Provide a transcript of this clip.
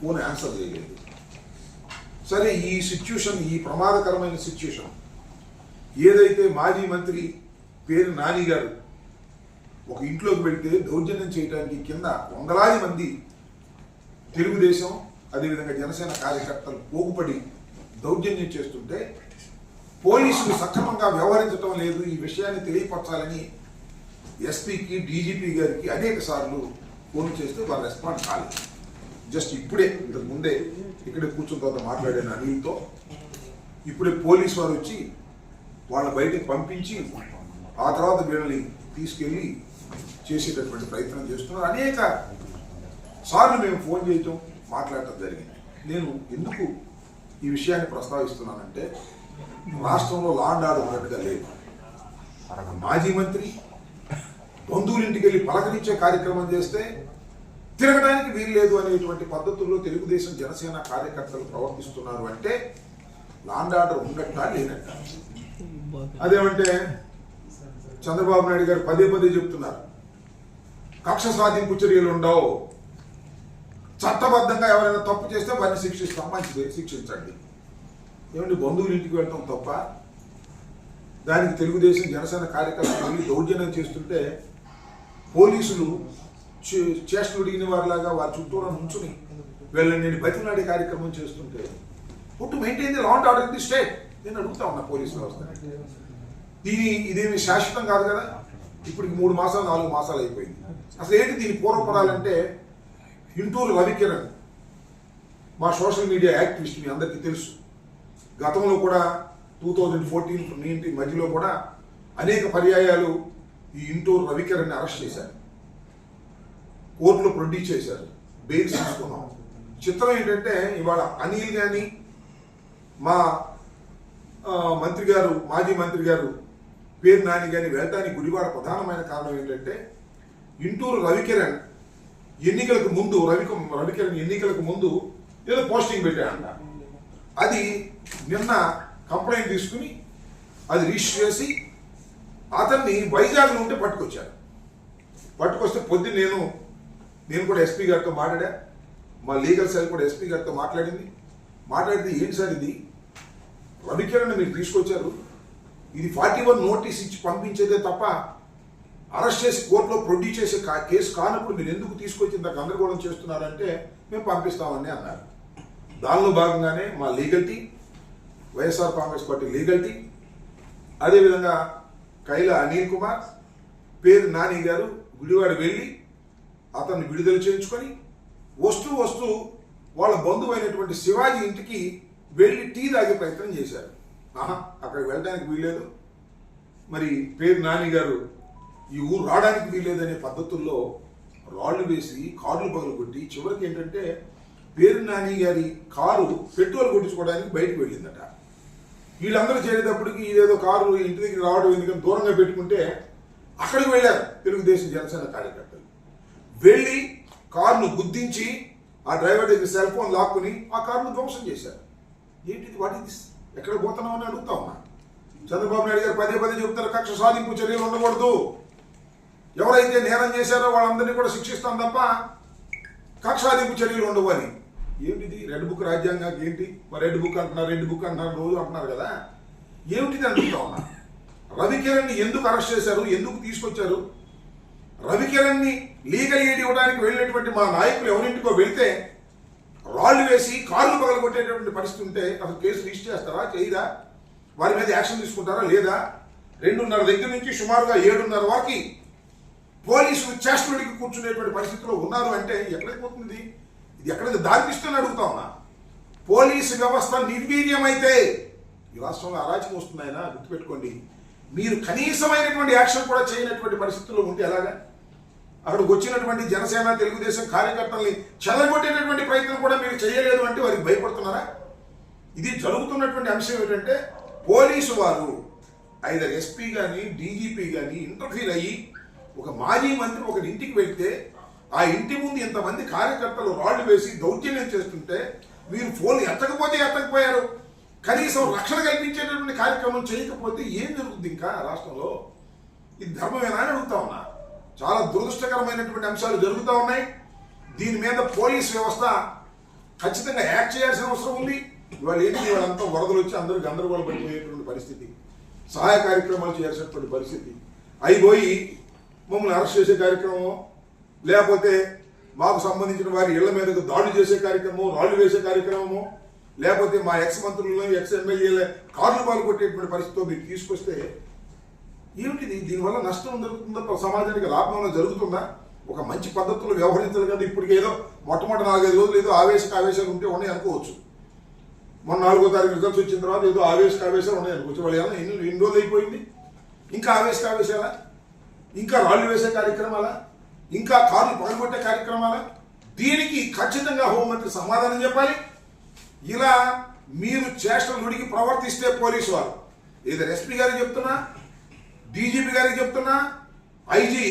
పోనీ ఆన్సర్ చేయలేదు. సరే ఈ సిచ్యుషన్ ఈ ప్రమాదకరమైన సిచ్యుషన్ ఏదైతే మాజీ మంత్రి పేరు నాని గారు ఒక ఇంట్లోకి వెళితే దౌర్జన్యం చేయడానికి కింద వందలాది మంది తెలుగుదేశం అదేవిధంగా జనసేన కార్యకర్తలు పోగుపడి దౌర్జన్యం చేస్తుంటే పోలీసులు సక్రమంగా వ్యవహరించడం లేదు. ఈ విషయాన్ని తెలియపరచాలని ఎస్పీకి డీజీపీ గారికి అనేక సార్లు ఫోన్ చేస్తే వారు రెస్పాండ్ కాలేదు. జస్ట్ ఇప్పుడే ఇంతకు ముందే ఇక్కడే కూర్చున్న తర్వాత మాట్లాడాను అనిల్తో. ఇప్పుడే పోలీస్ వారు వచ్చి వాళ్ళ బయటకు పంపించి ఆ తర్వాత వీళ్ళని తీసుకెళ్ళి చేసేటటువంటి ప్రయత్నం చేస్తున్నారు. అనేక సార్లు మేము ఫోన్ చేయటం మాట్లాడటం జరిగింది. నేను ఎందుకు ఈ విషయాన్ని ప్రస్తావిస్తున్నానంటే రాష్ట్రంలో లాండ్ ఆర్డర్ ఉన్నట్టుగా లేదు. మాజీ మంత్రి బంధువులు ఇంటికి వెళ్ళి పలకరించే కార్యక్రమం చేస్తే తిరగడానికి వీలు లేదు అనేటువంటి పద్ధతుల్లో తెలుగుదేశం జనసేన కార్యకర్తలు ప్రవర్తిస్తున్నారు అంటే లాండ్ ఆర్డర్ ఉండట లేనట్ట? అదేమంటే చంద్రబాబు నాయుడు గారు పదే పదే చెప్తున్నారు కక్ష సాధింపు చర్యలు ఉండవు. చట్టబద్ధంగా ఎవరైనా తప్పు చేస్తే వారిని శిక్షిస్తాం మంచిది శిక్షించండి. ఏమండి బంధువులు ఇంటికి వెళ్ళటం తప్ప? దానికి తెలుగుదేశం జనసేన కార్యకర్తలు దౌర్జన్యం చేస్తుంటే పోలీసులు చేష్టలు అడిగిన వారిలాగా వారి చుట్టూరా నుంచుని వీళ్ళని నేను బతిమలాడే కార్యక్రమం చేస్తుంటే to maintain the law and order in the state నేను అడుగుతా ఉన్నా పోలీసు వ్యవస్థ. దీని ఇదేమి శాశ్వతం కాదు కదా? ఇప్పటికి మూడు మాసాలు నాలుగు మాసాలు అయిపోయింది. అసలు ఏంటి దీని పూర్వపరాలంటే ఇంటూరు రవికిరణ్ మా సోషల్ మీడియా యాక్టివిస్ట్ మీ అందరికీ తెలుసు. గతంలో కూడా టూ థౌజండ్ ఫోర్టీన్ నైన్టీన్ మధ్యలో కూడా అనేక పర్యాయాలు ఈ ఇంటూరు రవికిరణ్ని అరెస్ట్ చేశారు. కోర్టులో ప్రొడ్యూస్ చేశారు. బెయిల్స్ తీసుకున్నాం. చిత్రం ఏంటంటే ఇవాళ అనిల్ కానీ మా మంత్రి గారు మాజీ మంత్రి గారు పేరు నాని కానీ వెళ్ళటానికి గుడివాడ ప్రధానమైన కారణం ఏంటంటే ఇంటూరు రవికిరణ్ ఎన్నికలకు ముందు రవి రవికిరణ్ ఎన్నికలకు ముందు ఏదో పోస్టింగ్ పెట్టాడంట. అది నిన్న కంప్లైంట్ తీసుకుని అది రిజిస్టర్ చేసి అతన్ని వైజాగ్లో ఉంటే పట్టుకొచ్చారు. పట్టుకొస్తే పొద్దున్న నేను నేను కూడా ఎస్పీ గారితో మాట్లాడా. మా లీగల్ సెల్ కూడా ఎస్పీ గారితో మాట్లాడింది. మాట్లాడితే ఏంటి సార్ ఇది? రవికిరణ్ మీరు తీసుకొచ్చారు. ఇది ఫార్టీ వన్ నోటీస్ ఇచ్చి పంపించేదే తప్ప అరెస్ట్ చేసి కోర్టులో ప్రొడ్యూస్ చేసే కా- కేసు కానప్పుడు మీరు ఎందుకు తీసుకొచ్చి ఇంత గందరగోళం చేస్తున్నారంటే మేము పంపిస్తామని అన్నారు. దానిలో భాగంగానే మా legal team YSR Congress party legal team అదేవిధంగా కైల అనిల్ కుమార్ పేరు నాని గారు గుడివాడ వెళ్ళి అతన్ని విడుదల చేయించుకొని వస్తూ వస్తూ వాళ్ళ బంధువు అయినటువంటి శివాజీ ఇంటికి వెళ్ళి టీ తాగే ప్రయత్నం చేశారు. ఆహా అక్కడికి వెళ్ళడానికి వీల్లేదు. మరి పేరు నాని గారు ఈ ఊరు రావడానికి వీల్లేదనే పద్ధతుల్లో రాళ్ళు వేసి కార్లు పగలు కొట్టి చివరికి ఏంటంటే పేరు నాని గారి కారు పెట్రోల్ కొట్టించుకోవడానికి బయటకు వెళ్ళిందట. వీళ్ళందరూ చేరేటప్పటికి ఇదేదో కారు ఇంటి దగ్గర రావడం ఎందుకని దూరంగా పెట్టుకుంటే అక్కడికి వెళ్ళారు తెలుగుదేశం జనసేన కార్యకర్తలు. వెళ్ళి కారును గుద్దించి ఆ డ్రైవర్ దగ్గర సెల్ ఫోన్ లాక్కుని ఆ కారును ధ్వంసం చేశారు. ఏంటిది? వాటి ఎక్కడ పోతున్నావు అని అడుగుతా ఉన్నా. చంద్రబాబు నాయుడు గారు పదే పదే చెబుతారు కక్ష సాధింపు చర్యలు ఉండకూడదు. ఎవరైతే నేరం చేశారో వాళ్ళందరినీ కూడా శిక్షిస్తాం తప్ప కక్షాధింపు చర్యలు ఉండవు అని. ఏమిటిది? రెడ్ బుక్ రాజ్యాంగానికి ఏంటి? మరి రెడ్ బుక్ అంటున్నారు రెడ్ బుక్ అంటున్నారు రోజు అంటున్నారు కదా. ఏమిటిది అంటున్నా ఉన్నా. రవికిరణ్ ఎందుకు అరెస్ట్ చేశారు? ఎందుకు తీసుకొచ్చారు? రవికిరణ్ని లీగల్ ఎయిడ్ ఇవ్వడానికి వెళ్ళినటువంటి మా నాయకులు ఎవరింటికో వెళ్తే రాళ్ళు వేసి కార్లు పగలగొట్టేటటువంటి పరిస్థితి ఉంటే అసలు కేసు రిజిస్టర్ చేస్తారా చేయరా వారి మీద యాక్షన్ తీసుకుంటారా లేదా? రెండున్నర దగ్గర నుంచి సుమారుగా ఏడున్నర వరకు పోలీసులు చేష్టడికి కూర్చునేటువంటి పరిస్థితిలో ఉన్నారు అంటే ఎక్కడికి పోతుంది ఇది? ఎక్కడికి దారిపిస్తుందని అడుగుతా ఉన్నా. పోలీసు వ్యవస్థ నిర్వీర్యమైతే ఈ రాష్ట్రంలో అరాచకం వస్తున్నాయన గుర్తుపెట్టుకోండి. మీరు కనీసమైనటువంటి యాక్షన్ కూడా చేయనటువంటి పరిస్థితుల్లో ఉంటే ఎలాగా? అక్కడికి వచ్చినటువంటి జనసేన తెలుగుదేశం కార్యకర్తల్ని చెదగొట్టేటటువంటి ప్రయత్నం కూడా మీరు చేయలేదు అంటే వారికి భయపడుతున్నారా? ఇది జరుగుతున్నటువంటి అంశం ఏంటంటే పోలీసు వారు ఐదర్ ఎస్పీ కానీ డీజీపీ కానీ ఇంటర్ఫీర్ అయ్యి ఒక మాజీ మంత్రి ఒక ఇంటికి వెళ్తే ఆ ఇంటి ముందు ఇంతమంది కార్యకర్తలు రాళ్ళు వేసి దౌర్జన్యం చేస్తుంటే మీరు ఫోన్ ఎత్తకపోతే ఎత్తకపోయారు. కనీసం రక్షణ కల్పించేటటువంటి కార్యక్రమం చేయకపోతే ఏం జరుగుతుంది ఇంకా రాష్ట్రంలో? ఇది ధర్మమేనా అని అడుగుతా ఉన్నా. చాలా దురదృష్టకరమైనటువంటి అంశాలు జరుగుతూ ఉన్నాయి. దీని మీద పోలీస్ వ్యవస్థ ఖచ్చితంగా యాక్ట్ చేయాల్సిన అవసరం ఉంది. ఇవాళ ఏంటి? ఇవాళంతా వరదలు వచ్చి అందరూ గందరగోళం పడిపోయేటువంటి పరిస్థితి. సహాయ కార్యక్రమాలు చేయాల్సినటువంటి పరిస్థితి. అయిపోయి మమ్మల్ని అరెస్ట్ చేసే కార్యక్రమం లేకపోతే మాకు సంబంధించిన వారి ఇళ్ళ మీదకు దాడులు చేసే కార్యక్రమం రాళ్ళు వేసే కార్యక్రమము లేకపోతే మా ఎక్స్ మంత్రులను ఎక్స్ ఎమ్మెల్యేల కార్లు పాల్గొట్టేటువంటి పరిస్థితితో మీరు తీసుకొస్తే ఏమిటిది? దీనివల్ల నష్టం జరుగుతుందా? సమాజానికి లాభం జరుగుతుందా? ఒక మంచి పద్ధతులు వ్యవహరించాలి కదా ఇప్పటికి ఏదో మొట్టమొదటి నాలుగైదు రోజులు ఏదో ఆవేశక ఆవేశాలు ఉంటే ఉన్నాయి అనుకోవచ్చు. మొన్న నాలుగో తారీఖు రిజల్ట్స్ వచ్చిన తర్వాత ఏదో ఆవేశక ఆవేశాలు ఉన్నాయి అనుకోవచ్చు. వాళ్ళు ఎన్ని ఎన్ని రోజులు అయిపోయింది? ఇంకా ఆవేశక ఆవేశాలా ఇంకా రాళ్ళు వేసే కార్యక్రమాలా? ఇంకా కార్లు పగలగొట్టే కార్యక్రమాలా? దీనికి ఖచ్చితంగా హోంమంత్రి సమాధానం చెప్పాలి. ఇలా మీరు చేష్టలు నుడికి ప్రవర్తిస్తే పోలీసు వారు ఏదో ఎస్పీ గారు చెప్తున్నా డీజీపీ గారికి చెప్తున్నా ఐజీ